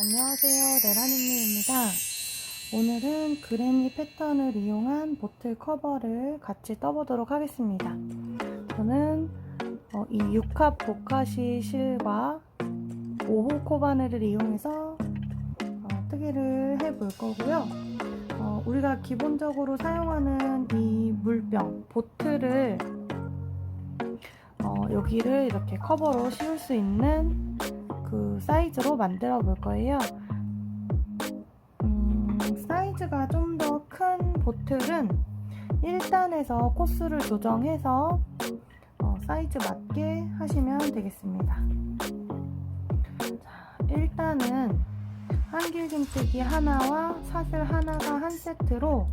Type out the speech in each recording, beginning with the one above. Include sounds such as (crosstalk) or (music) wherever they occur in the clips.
안녕하세요. 네라님입니다. 오늘은 그랜리 패턴을 이용한 보틀 커버를 같이 떠보도록 하겠습니다. 저는 어, 이 6합 보카시 실과 5호 코바늘을 이용해서 어, 뜨개를 해볼 거고요. 어, 우리가 기본적으로 사용하는 이 물병, 보틀을 어, 여기를 이렇게 커버로 씌울 수 있는 그 사이즈로 만들어 볼 거예요. 음, 사이즈가 좀 더 큰 보틀은 1단에서 코스를 조정해서 어, 사이즈 맞게 하시면 되겠습니다. 자, 일단은 한길김뜨기 하나와 사슬 하나가 한 세트로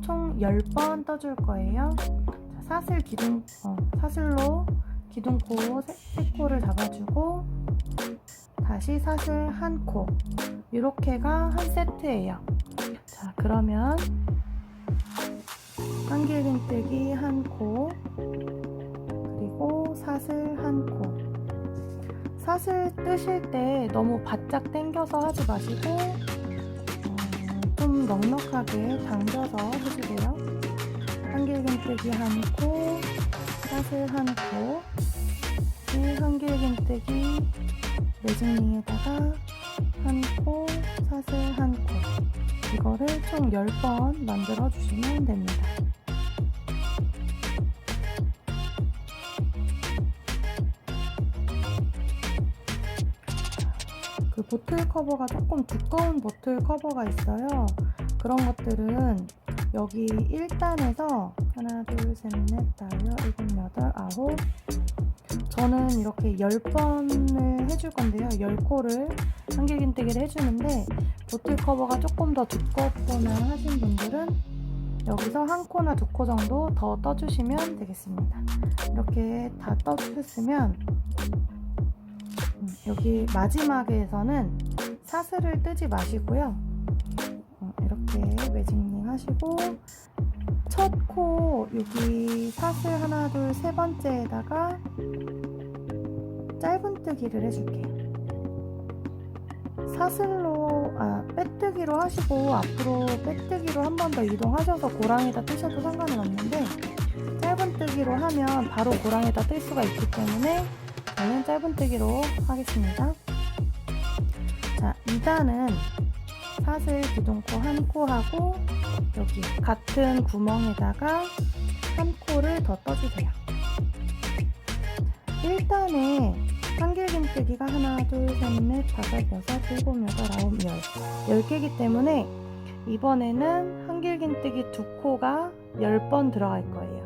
총 10번 떠줄 거예요. 자, 사슬 기둥, 어, 사슬로 기둥코 3코를 잡아주고 다시 사슬 한 코. 이렇게가 한 세트예요. 자, 그러면 한길긴뜨기 한 코, 그리고 사슬 한 코. 사슬 뜨실 때 너무 바짝 당겨서 하지 마시고 어, 좀 넉넉하게 당겨서 해주세요. 한길긴뜨기 한 코, 사슬 한 코, 이 한길긴뜨기 매직링에다가 한 코, 사슬 한 코. 이거를 총 10번 만들어 주시면 됩니다. 그 보틀 커버가 조금 두꺼운 보틀 커버가 있어요. 그런 것들은 여기 1단에서 하나, 둘, 셋, 넷, 다섯, 일곱, 여덟, 아홉 저는 이렇게 10번을 해줄 건데요. 10코를 한길긴뜨기를 해주는데 보틀 커버가 조금 더 두껍거나 하신 분들은 여기서 한 코나 두 코 정도 더 떠주시면 되겠습니다. 이렇게 다 떠주셨으면 음, 여기 마지막에서는 사슬을 뜨지 마시고요. 어, 이렇게 매직링 하시고 첫 코 여기 사슬 하나 둘 세 번째에다가 짧은뜨기를 해줄게요. 사슬로 아 빼뜨기로 하시고 앞으로 빼뜨기로 한 번 더 이동하셔서 고랑에다 뜨셔도 상관은 없는데 짧은뜨기로 하면 바로 고랑에다 뜰 수가 있기 때문에 저는 짧은뜨기로 하겠습니다. 자 2단은 사슬 기둥코 한 코 하고 여기 같은 구멍에다가 한 코를 더 떠주세요. 1단에 한길김뜨기가 하나, 둘, 셋, 넷, 다섯, 여섯, 일곱, 여덟, 아홉, 열. 10개이기 때문에 이번에는 한길김뜨기 두 코가 10번 들어갈 거예요.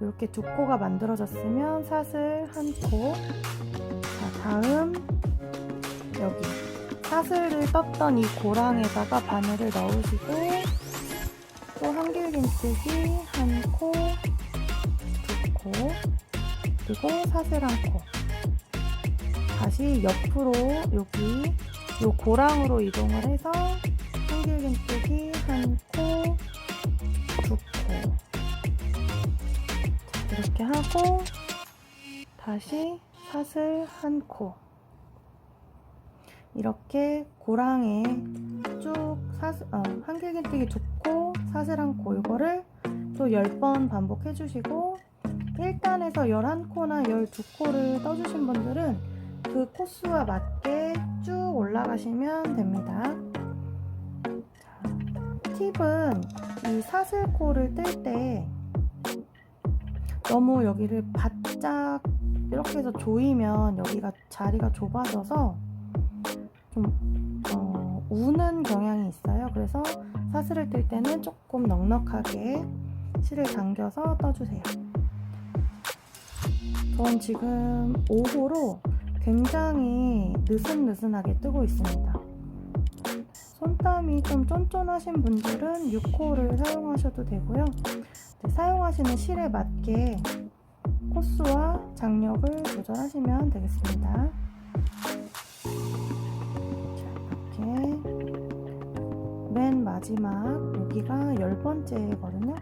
이렇게 두 코가 만들어졌으면 사슬 한 코. 자, 다음 여기 사슬을 떴던 이 고랑에다가 바늘을 넣으시고 또 한길긴뜨기 한 코, 두 코, 그리고 사슬 한 코. 다시 옆으로 여기 요 고랑으로 이동을 해서 한길긴뜨기 한 코, 두 코. 자, 이렇게 하고 다시 사슬 한 코. 이렇게 고랑에 쭉 사슬, 어, 한길긴 뜨기 두 코, 사슬 한 코, 이거를 또 10번 반복해 주시고 1단에서 11코나 12코를 떠주신 분들은 그 코스와 맞게 쭉 올라가시면 됩니다. 자, 팁은 이 사슬코를 뜰 때 너무 여기를 바짝 이렇게 해서 조이면 여기가 자리가 좁아져서 좀 어, 우는 경향이 있어요. 그래서 사슬을 뜰 때는 조금 넉넉하게 실을 당겨서 떠주세요. 전 지금 5호로 굉장히 느슨느슨하게 뜨고 있습니다. 손땀이 좀 쫀쫀하신 분들은 6호를 사용하셔도 되고요. 사용하시는 실에 맞게 코스와 장력을 조절하시면 되겠습니다. 자, 이렇게 맨 마지막 여기가 열 번째거든요.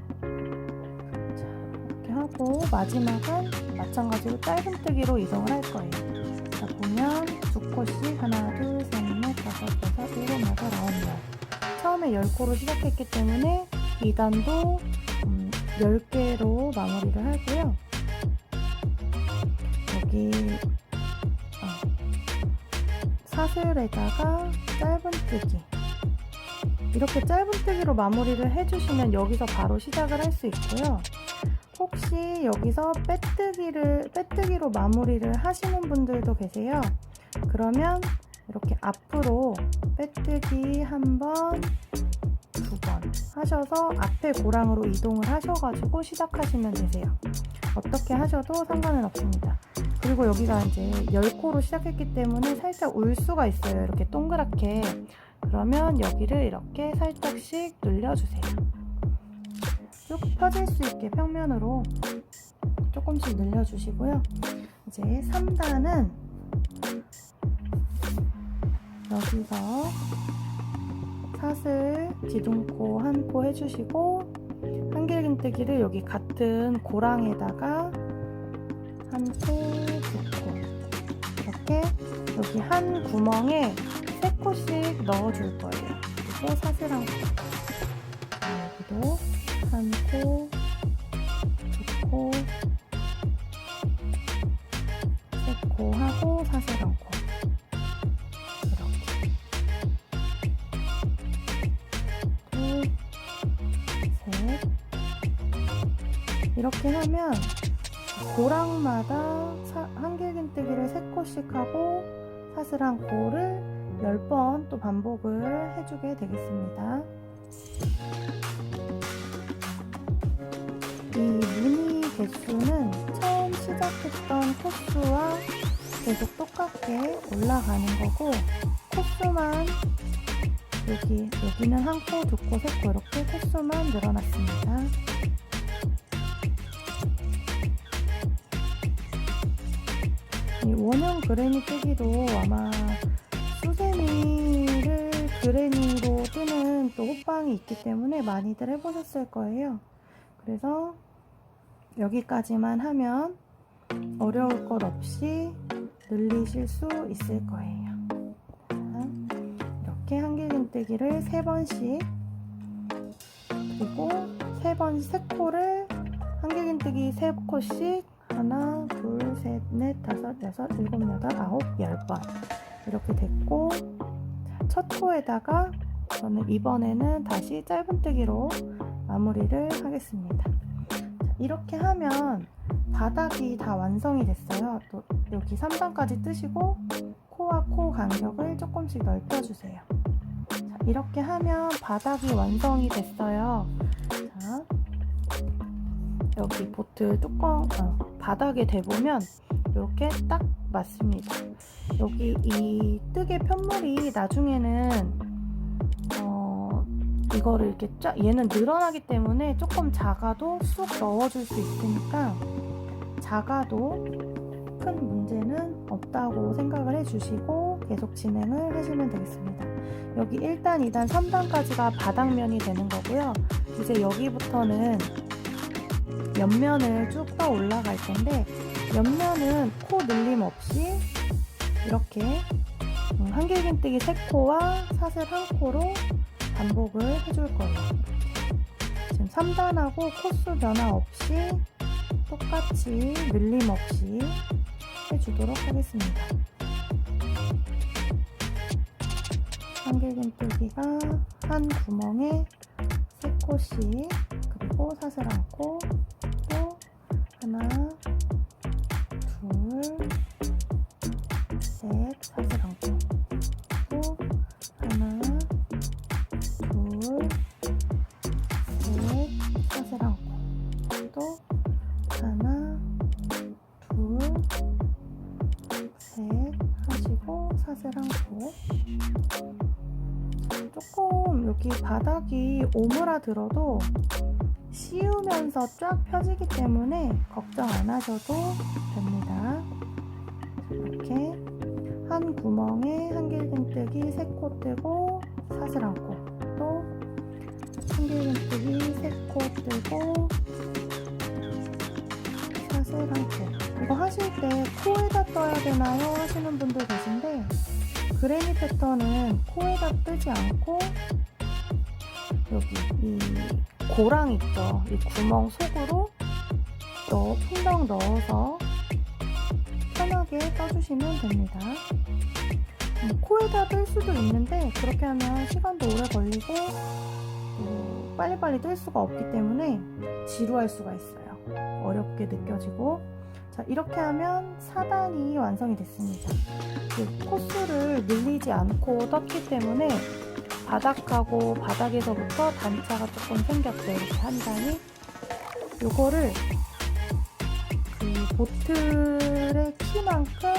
자, 이렇게 하고 마지막은 마찬가지로 짧은뜨기로 이동을 할 거예요. 코씩 하나, 둘, 셋, 넷, 다섯, 여섯, 처음에 10코로 시작했기 때문에 2단도 음, 10개로 마무리를 하고요. 여기 어, 사슬에다가 짧은뜨기 이렇게 짧은뜨기로 마무리를 해주시면 여기서 바로 시작을 할 수 있고요. 혹시 여기서 빼뜨기를 빼뜨기로 마무리를 하시는 분들도 계세요. 그러면 이렇게 앞으로 빼뜨기 한 번, 두 번 하셔서 앞에 고랑으로 이동을 하셔가지고 시작하시면 되세요. 어떻게 하셔도 상관은 없습니다. 그리고 여기가 이제 10코로 시작했기 때문에 살짝 울 수가 있어요. 이렇게 동그랗게. 그러면 여기를 이렇게 살짝씩 늘려주세요. 쭉 펴질 수 있게 평면으로 조금씩 늘려주시고요. 이제 3단은 여기서 사슬 기둥코 한코 해주시고 한길긴뜨기를 여기 같은 고랑에다가 한 코, 두코 이렇게 여기 한 구멍에 세 코씩 넣어줄 거예요. 그리고 사슬 한 코. 여기도 한 코, 이렇게 하면 고랑마다 사- 한길긴뜨기를 세 코씩 하고 사슬 한 코를 10번 또 반복을 해주게 되겠습니다. 이 무늬 개수는 처음 시작했던 코수와 계속 똑같게 올라가는 거고 코수만 여기 여기는 한 코, 두 코, 세 코 이렇게 코수만 늘어났습니다. 원형 그레니 뜨기도 아마 수세미를 그레니로 뜨는 또 호빵이 있기 때문에 많이들 해보셨을 거예요. 그래서 여기까지만 하면 어려울 것 없이 늘리실 수 있을 거예요. 자, 이렇게 한길긴뜨기를 세 번씩 그리고 세 번, 세 코를 한길긴뜨기 세 코씩 하나, 둘, 셋, 넷, 다섯, 여섯, 일곱, 여덟, 아홉, 열 번 이렇게 됐고 자, 첫 코에다가 저는 이번에는 다시 짧은뜨기로 마무리를 하겠습니다. 자, 이렇게 하면 바닥이 다 완성이 됐어요. 또 여기 3단까지 뜨시고 코와 코 간격을 조금씩 넓혀주세요. 자, 이렇게 하면 바닥이 완성이 됐어요. 자, 여기 보트 뚜껑 어, 바닥에 대보면 이렇게 딱 맞습니다. 여기 이 뜨개 편물이 나중에는 어, 이거를 이렇게 쫙 얘는 늘어나기 때문에 조금 작아도 쑥 넣어줄 수 있으니까 작아도 큰 문제는 없다고 생각을 해주시고 계속 진행을 하시면 되겠습니다. 여기 1단, 2단, 3단까지가 바닥면이 되는 거고요. 이제 여기부터는 옆면을 쭉떠 올라갈 텐데 옆면은 코 늘림 없이 이렇게 음, 한길긴뜨기 3코와 사슬 1코로 반복을 해줄 거예요. 지금 3단하고 코수 변화 없이 똑같이 늘림 없이 해주도록 하겠습니다. 한길긴뜨기가 한 구멍에 3코씩 그리고 사슬 1코 또 하나 둘셋 사슬 한코또 하나 둘셋 사슬 한코또 하나 둘셋 하시고 사슬 한코 조금 여기 바닥이 오므라들어도 씌우면서 쫙 펴지기 때문에 걱정 안 하셔도 됩니다. 이렇게 한 구멍에 한길긴뜨기 3코 뜨고 사슬 한 코, 또 한길긴뜨기 3코 뜨고 사슬 한 코. 이거 하실 때 코에다 떠야 되나요? 하시는 분들 계신데 그레니 패턴은 코에다 뜨지 않고 여기 이 고랑 있죠. 이 구멍 속으로 넣어, 풍덩 넣어서 편하게 떠주시면 됩니다. 뭐 코에다 뜰 수도 있는데 그렇게 하면 시간도 오래 걸리고 또 빨리빨리 뜰 수가 없기 때문에 지루할 수가 있어요. 어렵게 느껴지고 자 이렇게 하면 4단이 완성이 됐습니다. 그 코스를 늘리지 않고 떴기 때문에 바닥하고 바닥에서부터 단차가 조금 생겼어요. 이렇게 한 단이 요거를 그 보틀의 키만큼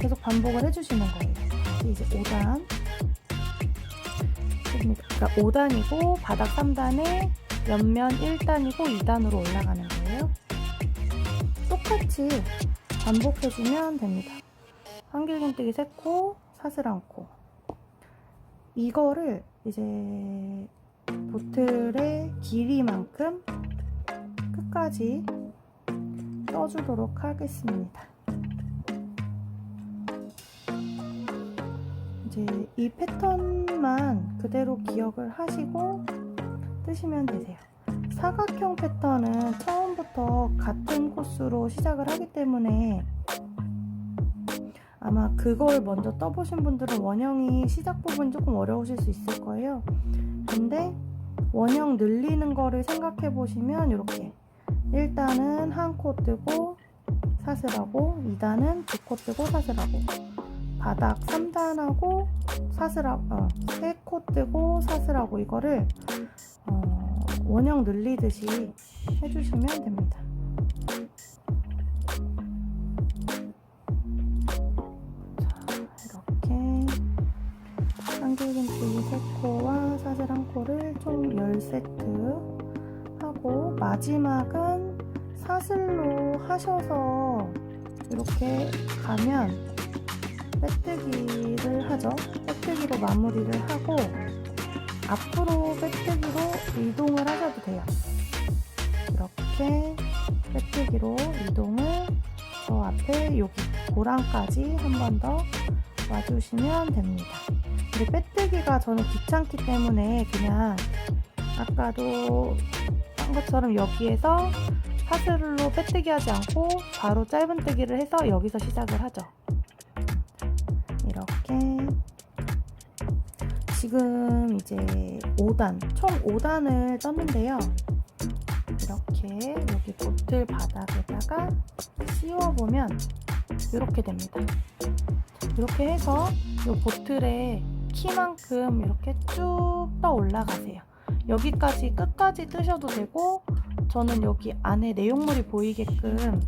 계속 반복을 해주시는 거예요. 이제 5단 그러니까 5단이고 바닥 3단에 옆면 1단이고 2단으로 올라가는 거예요. 똑같이 반복해주면 됩니다. 한길긴뜨기 3코, 사슬 1코. 이거를 이제 보틀의 길이만큼 끝까지 떠주도록 하겠습니다. 이제 이 패턴만 그대로 기억을 하시고 뜨시면 되세요. 사각형 패턴은 처음부터 같은 코스로 시작을 하기 때문에 아마 그걸 먼저 떠보신 분들은 원형이 시작 부분 조금 어려우실 수 있을 거예요. 근데 원형 늘리는 거를 생각해 보시면 이렇게 1단은 한 코 뜨고 사슬하고 2단은 두 코 뜨고 사슬하고 바닥 3단하고 사슬하고 어, 3코 뜨고 사슬하고 이거를 어, 원형 늘리듯이 해주시면 됩니다. 총 10세트 하고 마지막은 사슬로 하셔서 이렇게 가면 빼뜨기를 하죠. 빼뜨기로 마무리를 하고 앞으로 빼뜨기로 이동을 하셔도 돼요. 이렇게 빼뜨기로 이동을 저 앞에 여기 고랑까지 한 번 더 와주시면 됩니다. 근데 빼뜨기가 저는 귀찮기 때문에 그냥 아까도 한 것처럼 여기에서 사슬로 빼뜨기 하지 않고 바로 짧은뜨기를 해서 여기서 시작을 하죠. 이렇게 지금 이제 5단, 총 5단을 떴는데요. 이렇게 여기 보틀 바닥에다가 씌워보면 이렇게 됩니다. 이렇게 해서 이 보틀의 키만큼 이렇게 쭉 떠 올라가세요. 여기까지 끝까지 뜨셔도 되고 저는 여기 안에 내용물이 보이게끔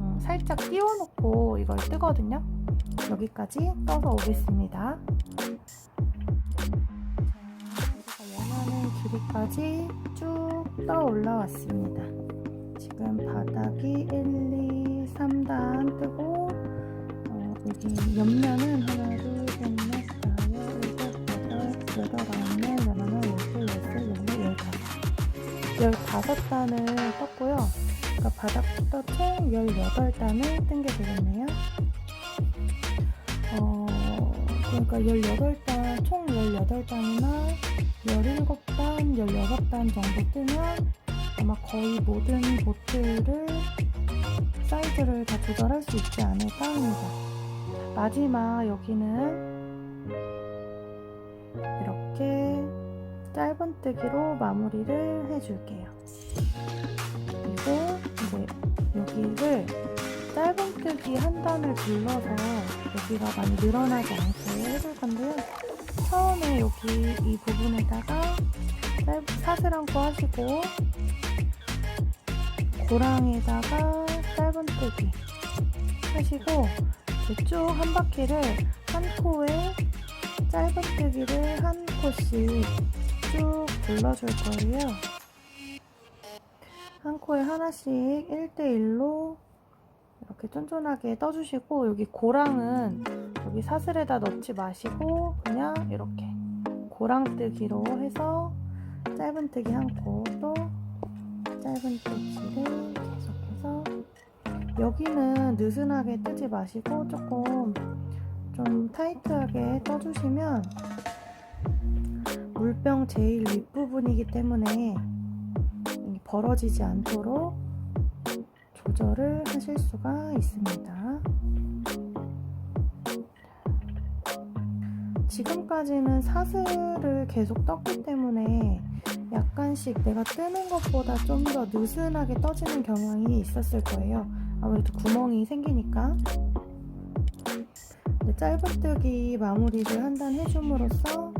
음, 살짝 띄워놓고 이걸 뜨거든요. 여기까지 떠서 오겠습니다. 원하는 길이까지 쭉 떠 올라왔습니다. 지금 바닥이 1, 2, 3단 뜨고 어, 여기 옆면은 하나, 둘, 셋, 넷, 다섯, 일곱, 여덟, 여덟, 아홉, 열, 15단을 떴고요. 그러니까 바닥부터 총 18단을 뜬 게 되겠네요. 어, 그러니까 18단, 총 18단이나 17단, 16단 정도 뜨면 아마 거의 모든 보트를 사이즈를 다 조절할 수 있지 않을까 합니다. 마지막 여기는 이렇게 짧은뜨기로 마무리를 해줄게요. 그리고 이제 여기를 짧은뜨기 한 단을 둘러서 여기가 많이 늘어나지 않게 해줄 건데요. 처음에 여기 이 부분에다가 짧, 사슬 한코 하시고 고랑에다가 짧은뜨기 하시고 쭉 한 바퀴를 한 코에 짧은뜨기를 한 코씩 쭉 둘러줄 거예요. 한 코에 하나씩 1대1로 이렇게 쫀쫀하게 떠주시고 여기 고랑은 여기 사슬에다 넣지 마시고 그냥 이렇게 고랑뜨기로 해서 짧은뜨기 한 코 또 짧은뜨기를 계속해서 여기는 느슨하게 뜨지 마시고 조금 좀 타이트하게 떠주시면 물 물병 제일 윗부분이기 때문에 이 벌어지지 않도록 조절을 하실 수가 있습니다. 지금까지는 사슬을 계속 떴기 때문에 약간씩 내가 뜨는 것보다 좀 더 느슨하게 떠지는 경향이 있었을 거예요. 아무래도 구멍이 생기니까. 짧은뜨기 마무리를 한 단 해줌으로써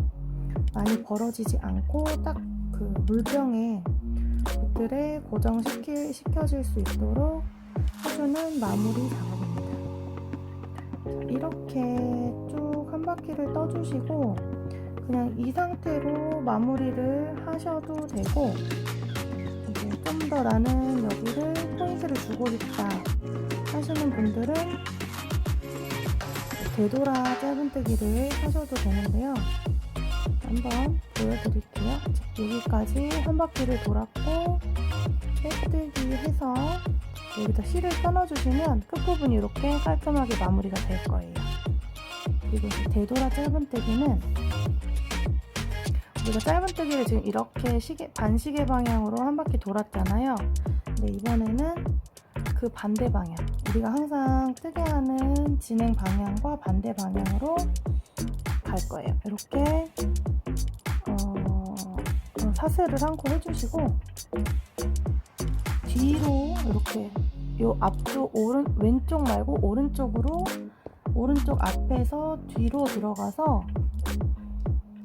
많이 벌어지지 않고 딱 그 물병에 붓들에 고정시킬 시켜질 수 있도록 해주는 마무리 작업입니다. 자, 이렇게 쭉 한 바퀴를 떠주시고 그냥 이 상태로 마무리를 하셔도 되고 이제 좀 더 나는 여기를 포인트를 주고 싶다 하시는 분들은 되돌아 짧은뜨기를 하셔도 되는데요. 한번 보여드릴게요. 자, 여기까지 한 바퀴를 돌았고 빼뜨기 해서 여기다 실을 끊어주시면 끝부분이 이렇게 깔끔하게 마무리가 될 거예요. 그리고 되돌아 짧은뜨기는 우리가 짧은뜨기를 지금 이렇게 시계, 반시계 방향으로 한 바퀴 돌았잖아요. 근데 이번에는 그 반대 방향 우리가 항상 뜨게 하는 진행 방향과 반대 방향으로 갈 거예요. 이렇게 어, 사슬을 한 코 해주시고 뒤로 이렇게 요 앞쪽 오른 왼쪽 말고 오른쪽으로 오른쪽 앞에서 뒤로 들어가서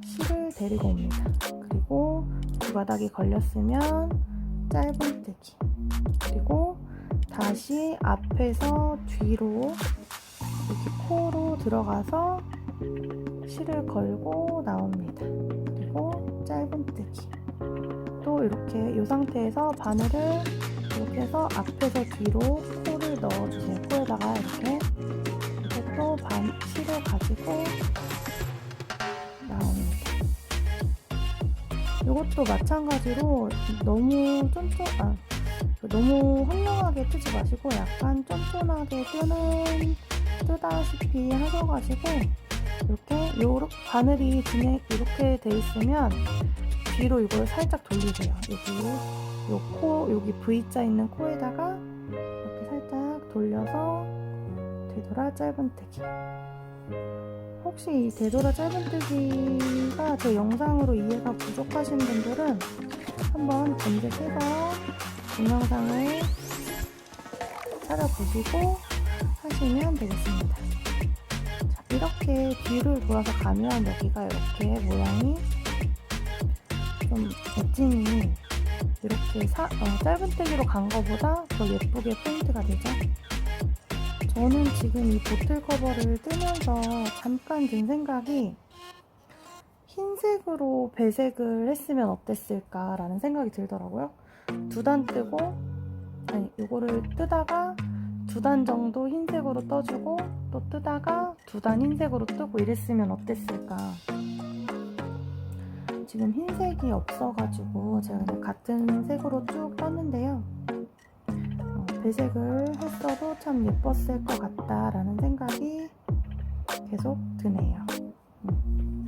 실을 데리고 옵니다. 그리고 두 바닥이 걸렸으면 짧은뜨기 그리고 다시 앞에서 뒤로 이렇게 코로 들어가서 실을 걸고 나옵니다. 그리고 짧은뜨기 또 이렇게 이 상태에서 바늘을 이렇게 해서 앞에서 뒤로 코를 넣어주세요. 코에다가 이렇게 이렇게 또 반, 실을 가지고 나옵니다. 이것도 마찬가지로 너무 쫀쫀, 아, 너무 황량하게 뜨지 마시고 약간 쫀쫀하게 뜨는, 뜨다시피 하셔가지고 이렇게 요렇게 바늘이 진행 이렇게 돼 있으면 뒤로 이걸 살짝 돌리세요. 여기 요 코 여기 V자 있는 코에다가 이렇게 살짝 돌려서 되돌아 짧은뜨기. 혹시 이 되돌아 짧은뜨기가 제 영상으로 이해가 부족하신 분들은 한번 검색해서 동영상을 찾아보시고 하시면 되겠습니다. 자, 이렇게 뒤를 돌아서 가면 여기가 이렇게 모양이 좀 엣진이 이렇게 사, 어, 짧은 뜨기로 간 거보다 더 예쁘게 포인트가 되죠. 저는 지금 이 보틀 커버를 뜨면서 잠깐 든 생각이 흰색으로 배색을 했으면 어땠을까라는 생각이 들더라고요. 두 단 뜨고 아니 이거를 뜨다가 두 단 정도 흰색으로 떠주고 또 뜨다가 두 단 흰색으로 뜨고 이랬으면 어땠을까. 지금 흰색이 없어가지고 제가 그냥 같은 색으로 쭉 떴는데요. 어, 배색을 했어도 참 예뻤을 것 같다라는 생각이 계속 드네요. 음.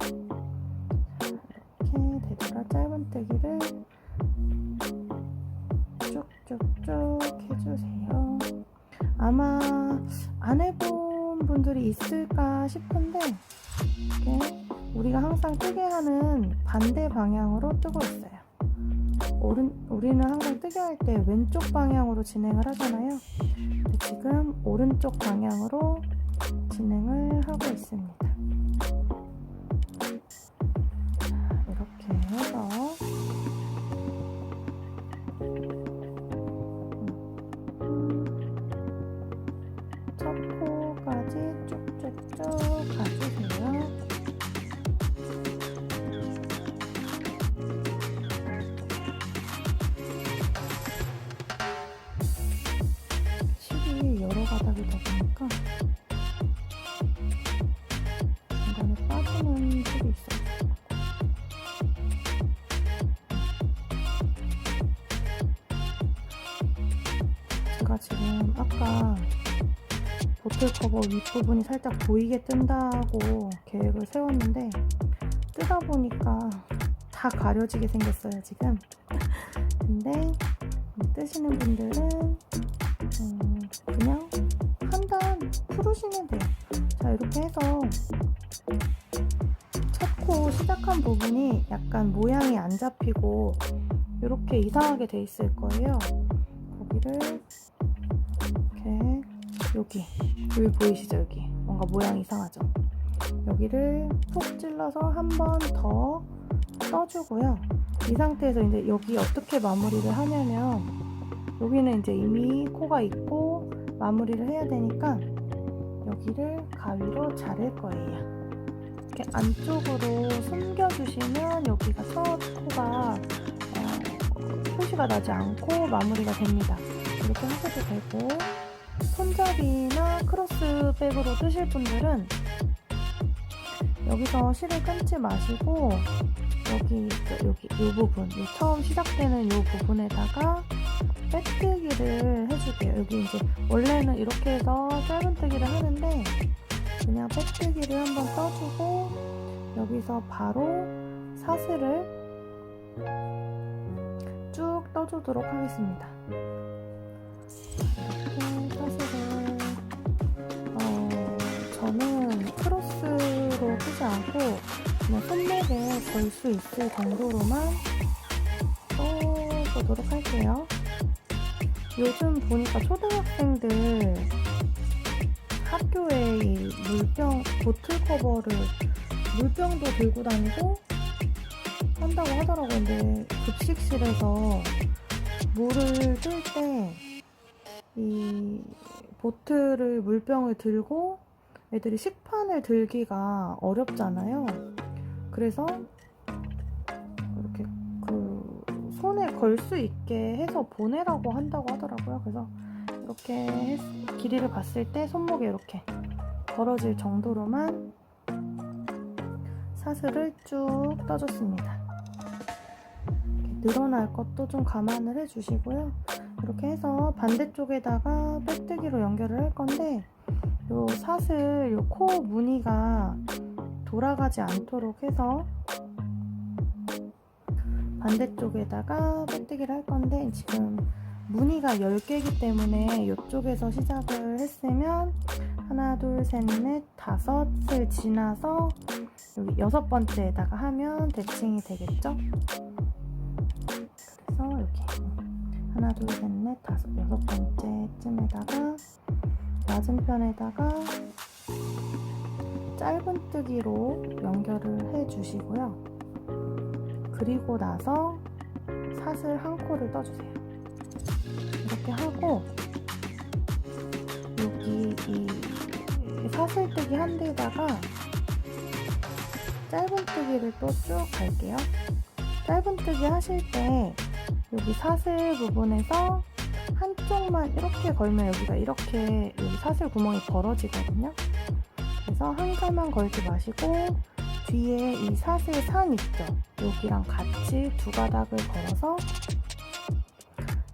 이렇게 되돌아 짧은뜨기를 쭉쭉쭉 해주세요. 아마 안 해본 분들이 있을까 싶은데 이렇게 우리가 항상 뜨게 하는 반대 방향으로 뜨고 있어요. 오른, 우리는 항상 뜨게 할 때 왼쪽 방향으로 진행을 하잖아요. 지금 오른쪽 방향으로 진행을 하고 있습니다. 제가 지금 아까 보틀 커버 윗부분이 살짝 보이게 뜬다고 계획을 세웠는데 뜨다 보니까 다 가려지게 생겼어요 지금. 근데 뜨시는 분들은 음, 그냥 한 단 풀으시면 돼요. 자 이렇게 해서 첫코 시작한 부분이 약간 모양이 안 잡히고 이렇게 이상하게 돼 있을 거예요. 거기를 여기 여기 보이시죠 여기? 뭔가 모양 이상하죠? 여기를 푹 찔러서 한 번더 떠주고요. 이 상태에서 이제 여기 어떻게 마무리를 하냐면 여기는 이제 이미 코가 있고 마무리를 해야 되니까 여기를 가위로 자를 거예요. 이렇게 안쪽으로 숨겨주시면 여기가 첫 코가 어, 표시가 나지 않고 마무리가 됩니다. 이렇게 하셔도 되고 손잡이나 크로스백으로 뜨실 분들은 여기서 실을 끊지 마시고 여기 그 여기 이 부분 이 처음 시작되는 이 부분에다가 빼뜨기를 해줄게요. 여기 이제 원래는 이렇게 해서 짧은뜨기를 하는데 그냥 빼뜨기를 한번 떠주고 여기서 바로 사슬을 쭉 떠주도록 하겠습니다. 이렇게 않고 그냥 손목에 걸 수 있을 정도로만 떠보도록 할게요. 요즘 보니까 초등학생들 학교에 이 물병, 보틀 커버를 물병도 들고 다니고 한다고 하더라고요. 근데 급식실에서 물을 뜰 때 이 보틀을 물병을 들고 애들이 식판을 들기가 어렵잖아요. 그래서 이렇게 그 손에 걸 수 있게 해서 보내라고 한다고 하더라고요. 그래서 이렇게 했- 길이를 봤을 때 손목에 이렇게 걸어질 정도로만 사슬을 쭉 떠줬습니다. 늘어날 것도 좀 감안을 해주시고요. 이렇게 해서 반대쪽에다가 빼뜨기로 연결을 할 건데 요 사슬 요 코 무늬가 돌아가지 않도록 해서 반대쪽에다가 빼뜨기를 할 건데 지금 무늬가 10개이기 때문에 이쪽에서 시작을 했으면 하나 둘셋넷 다섯을 지나서 여기 여섯 번째에다가 하면 대칭이 되겠죠? 그래서 이렇게 하나 둘셋넷 다섯 여섯 번째쯤에다가 맞은편에다가 짧은뜨기로 연결을 해 주시고요. 그리고 나서 사슬 한 코를 떠주세요. 이렇게 하고 여기 이 사슬뜨기 한 대에다가 짧은뜨기를 또 쭉 갈게요. 짧은뜨기 하실 때 여기 사슬 부분에서 한쪽만 이렇게 걸면 여기가 이렇게 여기 사슬 구멍이 벌어지거든요. 그래서 한 가만 걸지 마시고 뒤에 이 사슬 산 있죠? 여기랑 같이 두 가닥을 걸어서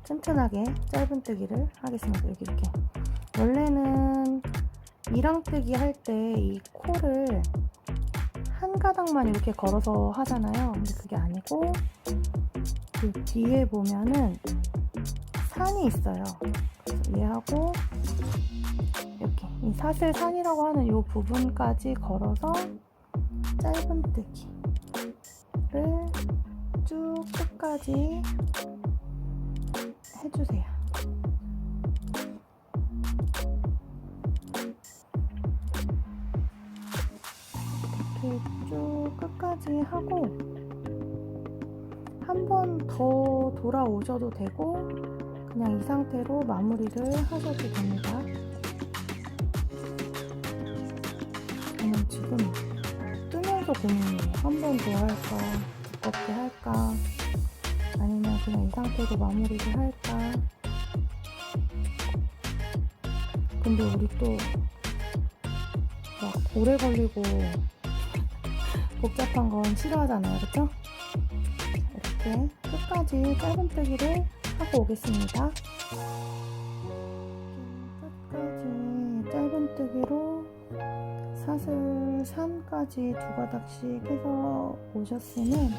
튼튼하게 짧은뜨기를 하겠습니다. 여기 이렇게 원래는 이랑뜨기 할 때 이 코를 한 가닥만 이렇게 걸어서 하잖아요. 근데 그게 아니고 그 뒤에 보면은 산이 있어요. 얘하고 이렇게 이 사슬 산이라고 하는 이 부분까지 걸어서 짧은뜨기를 쭉 끝까지 해주세요. 이렇게 쭉 끝까지 하고 한 번 더 돌아오셔도 되고 그냥 이 상태로 마무리를 하셔도 됩니다. 저는 지금 뜨면서 고민이에요. 한 번 더 할까, 두껍게 할까, 아니면 그냥 이 상태로 마무리를 할까. 근데 우리 또 막 오래 걸리고 (laughs) 복잡한 건 싫어하잖아요, 그렇죠? 이렇게 끝까지 짧은 뜨기를 하고 오겠습니다. 끝까지 짧은뜨기로 사슬 산까지 두 가닥씩 해서 오셨으면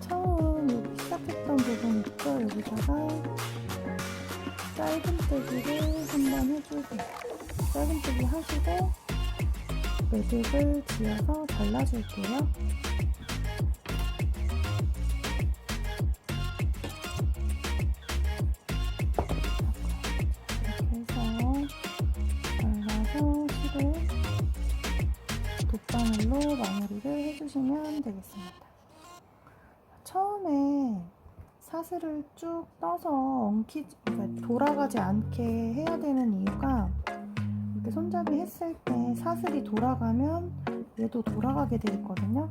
처음 여기 시작했던 부분 있죠? 여기다가 짧은뜨기를 한번 해주세요. 짧은뜨기 하시고 매듭을 지어서 발라줄게요. 사슬을 쭉 떠서 엉키, 그러니까 돌아가지 않게 해야 되는 이유가 이렇게 손잡이 했을 때 사슬이 돌아가면 얘도 돌아가게 돼 있거든요.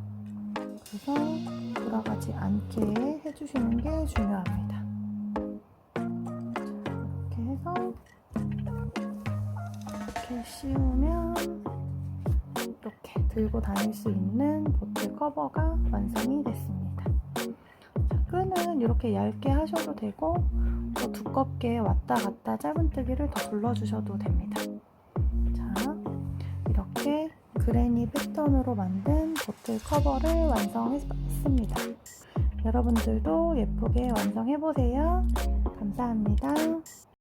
그래서 돌아가지 않게 해주시는 게 중요합니다. 자, 이렇게 해서 이렇게 씌우면 이렇게 들고 다닐 수 있는 보트 커버가 완성이 됐습니다. 자, 끈은 이렇게 얇게 하셔도 되고 또 두껍게 왔다 갔다 짧은뜨기를 더 둘러주셔도 됩니다. 자, 이렇게 그레니 패턴으로 만든 보틀 커버를 완성했습니다. 여러분들도 예쁘게 완성해보세요. 감사합니다.